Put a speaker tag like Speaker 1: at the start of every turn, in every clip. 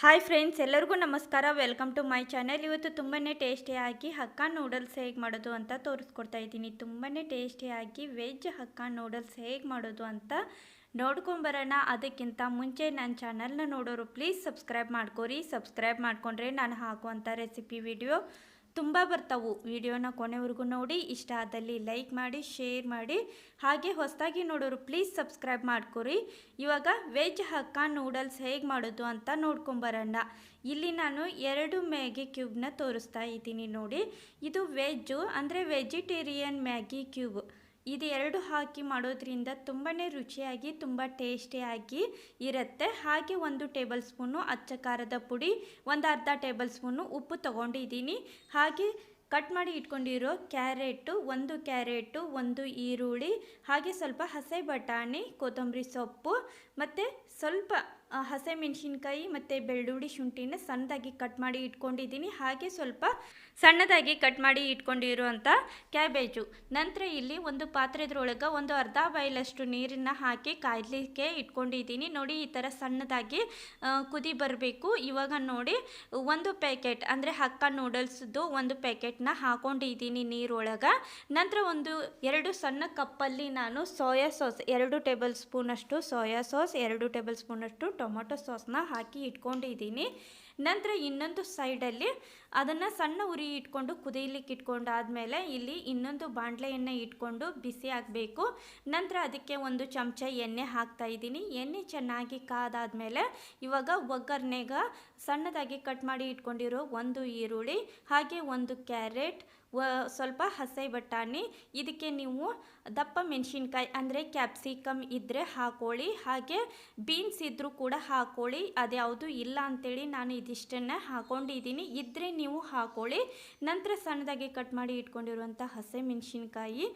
Speaker 1: Hi friends ಎಲ್ಲರಿಗೂ ನಮಸ್ಕಾರ. Welcome to my channel ಇವತ್ತು ತುಂಬಾ ಟೇಸ್ಟಿಯಾಗಿ ಹಕ್ಕ ನೂಡಲ್ಸ್ ಹೇಗೆ ಮಾಡೋದು ಅಂತ ತೋರಿಸ್ಕೊಡ್ತಾ ಇದ್ದೀನಿ. ತುಂಬಾ ಟೇಸ್ಟಿಯಾಗಿ ವೆಜ್ ಹಕ್ಕ ನೂಡಲ್ಸ್ ಹೇಗೆ ಮಾಡೋದು ಅಂತ ನೋಡ್ಕೊಂಬರೋಣ ಅದಕ್ಕಿಂತ ಮುಂಚೆ ನನ್ನ ಚಾನಲ್ನ ನೋಡೋರು ಪ್ಲೀಸ್ ಸಬ್ಸ್ಕ್ರೈಬ್ ಮಾಡ್ಕೊರಿ. ಸಬ್ಸ್ಕ್ರೈಬ್ ಮಾಡಿಕೊಂಡ್ರೆ ನಾನು ಹಾಕುವಂಥ ರೆಸಿಪಿ ವಿಡಿಯೋ ತುಂಬ ಬರ್ತಾವು. ವಿಡಿಯೋನ ಕೊನೆವರೆಗೂ ನೋಡಿ. ಇಷ್ಟ ಆದಲ್ಲಿ ಲೈಕ್ ಮಾಡಿ, ಶೇರ್ ಮಾಡಿ. ಹಾಗೆ ಹೊಸದಾಗಿ ನೋಡೋರು ಪ್ಲೀಸ್ ಸಬ್ಸ್ಕ್ರೈಬ್ ಮಾಡ್ಕೊರಿ. ಇವಾಗ ವೆಜ್ ಹಕ್ಕ ನೂಡಲ್ಸ್ ಹೇಗೆ ಮಾಡೋದು ಅಂತ ನೋಡ್ಕೊಂಬರೋಣ. ಇಲ್ಲಿ ನಾನು ಎರಡು ಮ್ಯಾಗಿ ಕ್ಯೂಬ್ನ ತೋರಿಸ್ತಾ ಇದ್ದೀನಿ ನೋಡಿ. ಇದು ವೆಜ್ಜು ಅಂದರೆ ವೆಜಿಟೇರಿಯನ್ ಮ್ಯಾಗಿ ಕ್ಯೂಬ್. ಇದು ಎರಡು ಹಾಕಿ ಮಾಡೋದ್ರಿಂದ ತುಂಬಾ ರುಚಿಯಾಗಿ, ತುಂಬ ಟೇಸ್ಟಿಯಾಗಿ ಇರುತ್ತೆ. ಹಾಗೆ ಒಂದು ಟೇಬಲ್ ಸ್ಪೂನು ಅಚ್ಚ ಖಾರದ ಪುಡಿ, ಒಂದು ಅರ್ಧ ಟೇಬಲ್ ಸ್ಪೂನು ಉಪ್ಪು ತೊಗೊಂಡಿದ್ದೀನಿ. ಹಾಗೆ ಕಟ್ ಮಾಡಿ ಇಟ್ಕೊಂಡಿರೋ ಕ್ಯಾರೆಟು, ಒಂದು ಕ್ಯಾರೆಟು, ಒಂದು ಈರುಳ್ಳಿ, ಹಾಗೆ ಸ್ವಲ್ಪ ಹಸೆ ಬಟಾಣಿ, ಕೊತ್ತಂಬರಿ ಸೊಪ್ಪು, ಮತ್ತು ಸ್ವಲ್ಪ ಹಸಿಮೆಣಸಿನ್ಕಾಯಿ ಮತ್ತು ಬೆಳ್ಳುಳ್ಳಿ ಶುಂಠಿನ ಸಣ್ಣದಾಗಿ ಕಟ್ ಮಾಡಿ ಇಟ್ಕೊಂಡಿದ್ದೀನಿ. ಹಾಗೆ ಸ್ವಲ್ಪ ಸಣ್ಣದಾಗಿ ಕಟ್ ಮಾಡಿ ಇಟ್ಕೊಂಡಿರುವಂಥ ಕ್ಯಾಬೇಜು ನಂತರ ಇಲ್ಲಿ ಒಂದು ಪಾತ್ರೆದ್ರೊಳಗೆ ಒಂದು ಅರ್ಧ ಬಾಯಿಲಷ್ಟು ನೀರನ್ನು ಹಾಕಿ ಕಾಯ್ಲಿಕ್ಕೆ ಇಟ್ಕೊಂಡಿದ್ದೀನಿ. ನೋಡಿ, ಈ ಥರ ಸಣ್ಣದಾಗಿ ಕುದಿ ಬರಬೇಕು. ಇವಾಗ ನೋಡಿ, ಒಂದು ಪ್ಯಾಕೆಟ್ ಅಂದರೆ ಹಕ್ಕ ನೂಡಲ್ಸ್ದು ಒಂದು ಪ್ಯಾಕೆಟ್ನ ಹಾಕೊಂಡಿದ್ದೀನಿ ನೀರೊಳಗೆ. ನಂತರ ಒಂದು ಎರಡು ಸಣ್ಣ ಕಪ್ಪಲ್ಲಿ ನಾನು ಸೋಯಾ ಸಾಸ್ ಎರಡು ಟೇಬಲ್ ಸ್ಪೂನಷ್ಟು ಸೋಯಾ ಸಾಸ್ ಎರಡು ಟೇಬಲ್ ಸ್ಪೂನಷ್ಟು ಟೊಮೊಟೊ ಸಾಸ್ನ ಹಾಕಿ ಇಟ್ಕೊಂಡಿದ್ದೀನಿ. ನಂತರ ಇನ್ನೊಂದು ಸೈಡಲ್ಲಿ ಅದನ್ನು ಸಣ್ಣ ಉರಿ ಇಟ್ಕೊಂಡು ಕುದಿಲಿಕ್ಕೆ ಇಟ್ಕೊಂಡಾದಮೇಲೆ ಇಲ್ಲಿ ಇನ್ನೊಂದು ಬಾಣಲೆಯನ್ನು ಇಟ್ಕೊಂಡು ಬಿಸಿ ಆಗಬೇಕು. ನಂತರ ಅದಕ್ಕೆ ಒಂದು ಚಮಚ ಎಣ್ಣೆ ಹಾಕ್ತಾ ಇದ್ದೀನಿ. ಎಣ್ಣೆ ಚೆನ್ನಾಗಿ ಕಾದಾದ್ಮೇಲೆ ಇವಾಗ ಒಗ್ಗರಣೆಗ ಸಣ್ಣದಾಗಿ ಕಟ್ ಮಾಡಿ ಇಟ್ಕೊಂಡಿರೋ ಒಂದು ಈರುಳ್ಳಿ, ಹಾಗೆ ಒಂದು ಕ್ಯಾರೆಟ್ ಸ್ವಲ್ಪ ಹಸೆ ಬಟಾಣಿ, ಇದಕ್ಕೆ ನೀವು ದಪ್ಪ ಮೆಣಸಿನ್ಕಾಯಿ ಅಂದರೆ ಕ್ಯಾಪ್ಸಿಕಮ್ ಇದ್ದರೆ ಹಾಕೊಳ್ಳಿ, ಹಾಗೆ ಬೀನ್ಸ್ ಇದ್ದರೂ ಕೂಡ ಹಾಕೊಳ್ಳಿ. ಅದ್ಯಾವುದು ಇಲ್ಲ ಅಂಥೇಳಿ ನಾನು ಇದಿಷ್ಟನ್ನು ಹಾಕೊಂಡಿದ್ದೀನಿ. ಇದ್ದರೆ ನೀವು ಹಾಕೊಳ್ಳಿ. ನಂತರ ಸಣ್ಣದಾಗಿ ಕಟ್ ಮಾಡಿ ಇಟ್ಕೊಂಡಿರುವಂಥ ಹಸೆ ಮೆಣಸಿನ್ಕಾಯಿ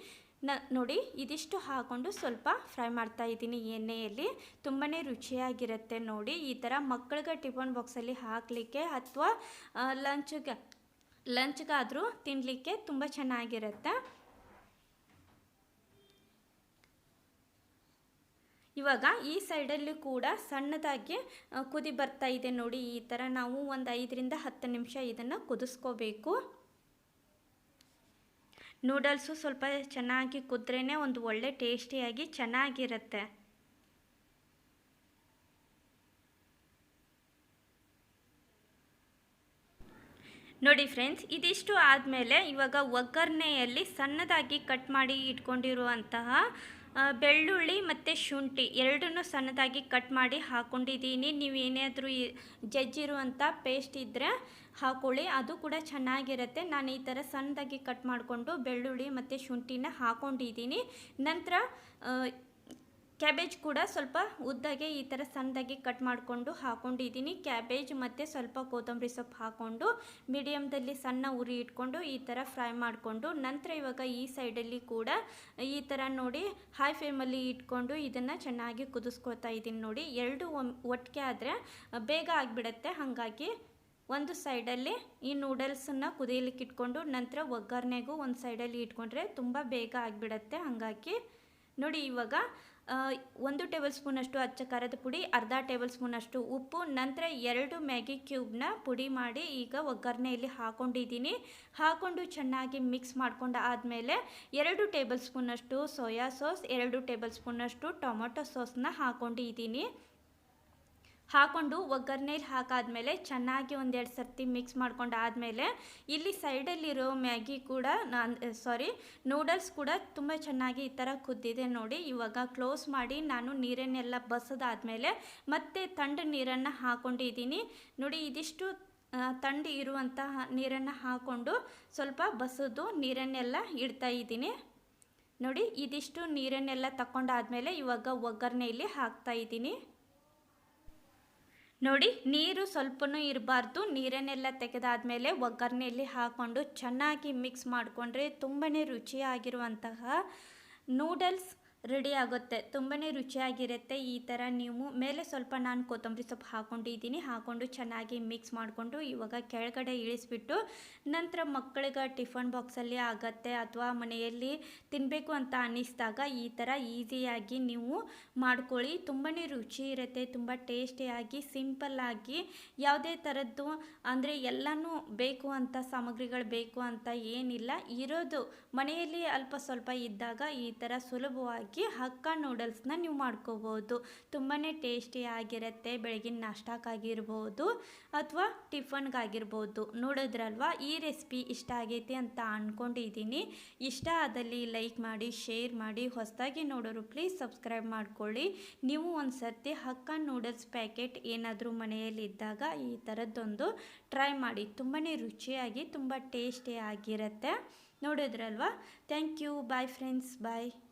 Speaker 1: ನ ನೋಡಿ, ಇದಿಷ್ಟು ಹಾಕೊಂಡು ಸ್ವಲ್ಪ ಫ್ರೈ ಮಾಡ್ತಾ ಇದ್ದೀನಿ ಎಣ್ಣೆಯಲ್ಲಿ. ತುಂಬಾ ರುಚಿಯಾಗಿರುತ್ತೆ ನೋಡಿ. ಈ ಥರ ಮಕ್ಕಳಿಗೆ ಟಿಫನ್ ಬಾಕ್ಸಲ್ಲಿ ಹಾಕಲಿಕ್ಕೆ ಅಥವಾ ಲಂಚ್ಗೆ, ಲಂಚ್ಗಾದರೂ ತಿನ್ನಲಿಕ್ಕೆ ತುಂಬ ಚೆನ್ನಾಗಿರುತ್ತೆ. ಇವಾಗ ಈ ಸೈಡಲ್ಲೂ ಕೂಡ ಸಣ್ಣದಾಗಿ ಕುದಿ ಬರ್ತಾ ಇದೆ ನೋಡಿ. ಈ ಥರ ನಾವು ಒಂದು ಐದರಿಂದ ಹತ್ತು ನಿಮಿಷ ಇದನ್ನು ಕುದಿಸ್ಕೋಬೇಕು. ನೂಡಲ್ಸು ಸ್ವಲ್ಪ ಚೆನ್ನಾಗಿ ಕುದ್ರೇ ಒಂದು ಒಳ್ಳೆ ಟೇಸ್ಟಿಯಾಗಿ ಚೆನ್ನಾಗಿರುತ್ತೆ. ನೋಡಿ ಫ್ರೆಂಡ್ಸ್, ಇದಿಷ್ಟು ಆದಮೇಲೆ ಇವಾಗ ಒಗ್ಗರಣೆಯಲ್ಲಿ ಸಣ್ಣದಾಗಿ ಕಟ್ ಮಾಡಿ ಇಟ್ಕೊಂಡಿರುವಂತಹ ಬೆಳ್ಳುಳ್ಳಿ ಮತ್ತು ಶುಂಠಿ ಎರಡನ್ನೂ ಸಣ್ಣದಾಗಿ ಕಟ್ ಮಾಡಿ ಹಾಕ್ಕೊಂಡಿದ್ದೀನಿ ನೀವು ಏನಾದರೂ ಜಜ್ಜಿರುವಂಥ ಪೇಸ್ಟ್ ಇದ್ದರೆ ಹಾಕೊಳ್ಳಿ. ಅದು ಕೂಡ ಚೆನ್ನಾಗಿರುತ್ತೆ. ನಾನು ಈ ಥರ ಸಣ್ಣದಾಗಿ ಕಟ್ ಮಾಡಿಕೊಂಡು ಬೆಳ್ಳುಳ್ಳಿ ಮತ್ತು ಶುಂಠಿನ ಹಾಕ್ಕೊಂಡಿದ್ದೀನಿ ನಂತರ ಕ್ಯಾಬೇಜ್ ಕೂಡ ಸ್ವಲ್ಪ ಉದ್ದಾಗೆ ಈ ಥರ ಸಣ್ಣದಾಗಿ ಕಟ್ ಮಾಡಿಕೊಂಡು ಹಾಕೊಂಡಿದ್ದೀನಿ. ಕ್ಯಾಬೇಜ್ ಮತ್ತು ಸ್ವಲ್ಪ ಕೊತ್ತಂಬರಿ ಸೊಪ್ಪು ಹಾಕ್ಕೊಂಡು ಮೀಡಿಯಮ್ದಲ್ಲಿ ಸಣ್ಣ ಉರಿ ಇಟ್ಕೊಂಡು ಈ ಥರ ಫ್ರೈ ಮಾಡಿಕೊಂಡು ನಂತರ ಇವಾಗ ಈ ಸೈಡಲ್ಲಿ ಕೂಡ ಈ ಥರ ನೋಡಿ ಹೈ ಫ್ಲೇಮಲ್ಲಿ ಇಟ್ಕೊಂಡು ಇದನ್ನು ಚೆನ್ನಾಗಿ ಕುದಿಸ್ಕೊತಾ ಇದ್ದೀನಿ ನೋಡಿ. ಎರಡು ಒಟ್ಟಿಗೆ ಆದರೆ ಬೇಗ ಆಗಿಬಿಡತ್ತೆ. ಹಾಗಾಗಿ ಒಂದು ಸೈಡಲ್ಲಿ ಈ ನೂಡಲ್ಸನ್ನು ಕುದಿಯಲಿಕ್ಕೆ ಇಟ್ಕೊಂಡು ನಂತರ ಒಗ್ಗರಣೆಗೂ ಒಂದು ಸೈಡಲ್ಲಿ ಇಟ್ಕೊಂಡ್ರೆ ತುಂಬ ಬೇಗ ಆಗಿಬಿಡತ್ತೆ. ಹಾಗಾಗಿ ನೋಡಿ ಇವಾಗ ಒಂದು ಟೇಬಲ್ ಸ್ಪೂನಷ್ಟು ಅಚ್ಚ ಖಾರದ ಪುಡಿ, ಅರ್ಧ ಟೇಬಲ್ ಸ್ಪೂನಷ್ಟು ಉಪ್ಪು, ನಂತರ ಎರಡು ಮ್ಯಾಗಿ ಕ್ಯೂಬ್ನ ಪುಡಿ ಮಾಡಿ ಈಗ ಒಗ್ಗರಣೆಯಲ್ಲಿ ಹಾಕೊಂಡಿದ್ದೀನಿ. ಹಾಕೊಂಡು ಚೆನ್ನಾಗಿ ಮಿಕ್ಸ್ ಮಾಡ್ಕೊಂಡು ಆದಮೇಲೆ ಎರಡು ಟೇಬಲ್ ಸ್ಪೂನಷ್ಟು ಸೋಯಾ ಸಾಸ್, ಎರಡು ಟೇಬಲ್ ಸ್ಪೂನಷ್ಟು ಟೊಮೊಟೊ ಸಾಸ್ನ ಹಾಕೊಂಡಿದ್ದೀನಿ. ಹಾಕೊಂಡು ಒಗ್ಗರಣೆಲಿ ಹಾಕಾದಮೇಲೆ ಚೆನ್ನಾಗಿ ಒಂದೆರಡು ಸರ್ತಿ ಮಿಕ್ಸ್ ಮಾಡ್ಕೊಂಡು ಆದಮೇಲೆ ಇಲ್ಲಿ ಸೈಡಲ್ಲಿರೋ ಮ್ಯಾಗಿ ಕೂಡ ನಾನು ಸಾರಿ ನೂಡಲ್ಸ್ ಕೂಡ ತುಂಬ ಚೆನ್ನಾಗಿ ಈ ಥರ ಕುದ್ದಿದೆ ನೋಡಿ. ಇವಾಗ ಕ್ಲೋಸ್ ಮಾಡಿ ನಾನು ನೀರನ್ನೆಲ್ಲ ಬಸದಾದಮೇಲೆ ಮತ್ತೆ ತಂಡ ನೀರನ್ನು ಹಾಕೊಂಡಿದ್ದೀನಿ. ನೋಡಿ, ಇದಿಷ್ಟು ತಂಡ ತಂಡಿ ಇರುವಂತಹ ನೀರನ್ನು ಹಾಕ್ಕೊಂಡು ಸ್ವಲ್ಪ ಬಸದು ನೀರನ್ನೆಲ್ಲ ಇಡ್ತಾ ಇದ್ದೀನಿ. ನೋಡಿ, ಇದಿಷ್ಟು ನೀರನ್ನೆಲ್ಲ ತಗೊಂಡಾದ್ಮೇಲೆ ಇವಾಗ ಒಗ್ಗರಣೆಯಲ್ಲಿ ಹಾಕ್ತಾ ಇದ್ದೀನಿ. ನೋಡಿ ನೀರು ಸ್ವಲ್ಪನೂ ಇರಬಾರ್ದು. ನೀರನ್ನೆಲ್ಲ ತೆಗೆದಾದ್ಮೇಲೆ ಒಗ್ಗರಣೆಯಲ್ಲಿ ಹಾಕ್ಕೊಂಡು ಚೆನ್ನಾಗಿ ಮಿಕ್ಸ್ ಮಾಡಿಕೊಂಡ್ರೆ ತುಂಬಾ ರುಚಿಯಾಗಿರುವಂತಹ ನೂಡಲ್ಸ್ ರೆಡಿ ಆಗುತ್ತೆ. ತುಂಬಾ ರುಚಿಯಾಗಿರುತ್ತೆ ಈ ಥರ ನೀವು. ಮೇಲೆ ಸ್ವಲ್ಪ ನಾನು ಕೊತ್ತಂಬರಿ ಸೊಪ್ಪು ಹಾಕ್ಕೊಂಡಿದ್ದೀನಿ ಹಾಕ್ಕೊಂಡು ಚೆನ್ನಾಗಿ ಮಿಕ್ಸ್ ಮಾಡಿಕೊಂಡು ಇವಾಗ ಕೆಳಗಡೆ ಇಳಿಸ್ಬಿಟ್ಟು ನಂತರ ಮಕ್ಕಳಿಗೆ ಟಿಫನ್ ಬಾಕ್ಸಲ್ಲಿ ಆಗತ್ತೆ ಅಥವಾ ಮನೆಯಲ್ಲಿ ತಿನ್ನಬೇಕು ಅಂತ ಅನ್ನಿಸಿದಾಗ ಈ ಥರ ಈಸಿಯಾಗಿ ನೀವು ಮಾಡ್ಕೊಳ್ಳಿ. ತುಂಬಾ ರುಚಿ ಇರುತ್ತೆ. ತುಂಬ ಟೇಸ್ಟಿಯಾಗಿ ಸಿಂಪಲ್ಲಾಗಿ ಯಾವುದೇ ಥರದ್ದು ಅಂದರೆ ಎಲ್ಲನೂ ಬೇಕು ಅಂತ, ಸಾಮಗ್ರಿಗಳು ಬೇಕು ಅಂತ ಏನಿಲ್ಲ. ಇರೋದು ಮನೆಯಲ್ಲಿ ಅಲ್ಪ ಸ್ವಲ್ಪ ಇದ್ದಾಗ ಈ ಥರ ಸುಲಭವಾಗಿ ಹಕ್ಕ ನೂಡಲ್ಸ್ನ ನೀವು ಮಾಡ್ಕೋಬೋದು. ತುಂಬಾ ಟೇಸ್ಟಿಯಾಗಿರುತ್ತೆ, ಬೆಳಗಿನ ನಾಷ್ಟಕ್ಕಾಗಿರ್ಬೋದು ಅಥವಾ ಟಿಫನ್ಗಾಗಿರ್ಬೋದು. ನೋಡಿದ್ರಲ್ವಾ? ಈ ರೆಸಿಪಿ ಇಷ್ಟ ಆಗೈತಿ ಅಂತ ಅಂದ್ಕೊಂಡಿದ್ದೀನಿ ಇಷ್ಟ ಆದಲ್ಲಿ ಲೈಕ್ ಮಾಡಿ, ಶೇರ್ ಮಾಡಿ, ಹೊಸದಾಗಿ ನೋಡೋರು ಪ್ಲೀಸ್ ಸಬ್ಸ್ಕ್ರೈಬ್ ಮಾಡ್ಕೊಳ್ಳಿ. ನೀವು ಒಂದು ಸರ್ತಿ ಹಕ್ಕ ನೂಡಲ್ಸ್ ಪ್ಯಾಕೆಟ್ ಏನಾದರೂ ಮನೆಯಲ್ಲಿ ಇದ್ದಾಗ ಈ ಥರದ್ದೊಂದು ಟ್ರೈ ಮಾಡಿ. ತುಂಬಾ ರುಚಿಯಾಗಿ, ತುಂಬ ಟೇಸ್ಟಿಯಾಗಿರುತ್ತೆ. ನೋಡಿದ್ರಲ್ವಾ? Thank you. Bye friends. Bye.